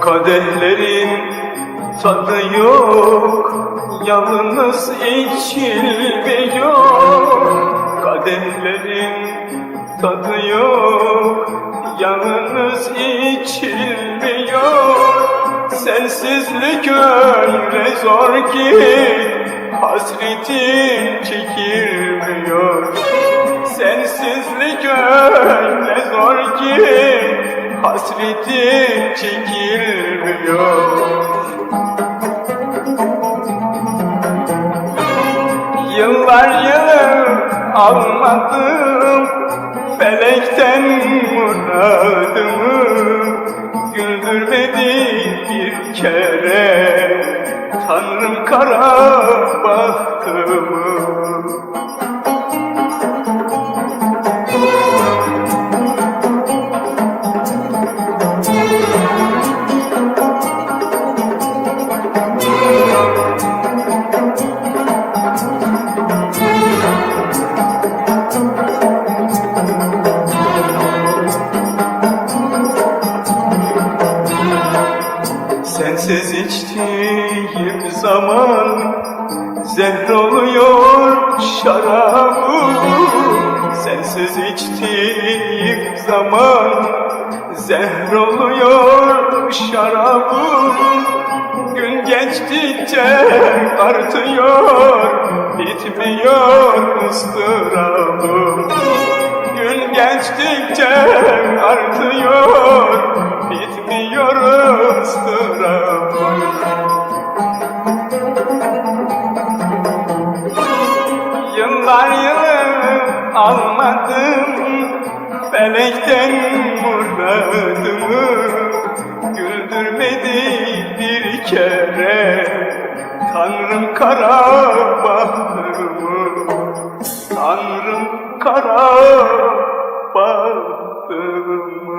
Kadehlerin tadı yok Yalnız içilmiyor Kadehlerin tadı yok. Yalnız içilmiyor Sensizlik öyle zor ki Hasretin çekilmiyor. Sensizlik öyle zor ki Hasretin çekilmiyor almadım Felekten muradımı Güldürmedi bir kere. Tanrım kara bahtımı Sensiz içtiğim zaman Zehr oluyor şarabım. Sensiz içtiğim zaman Zehr oluyor şarabım. Gün geçtikçe artıyor Bitmiyor ıstırabım. Gün geçtikçe artıyor Yılı almadım. Felekten muradımı Güldürmedi bir kere. Tanrım kara bahtımı. Tanrım kara bahtımı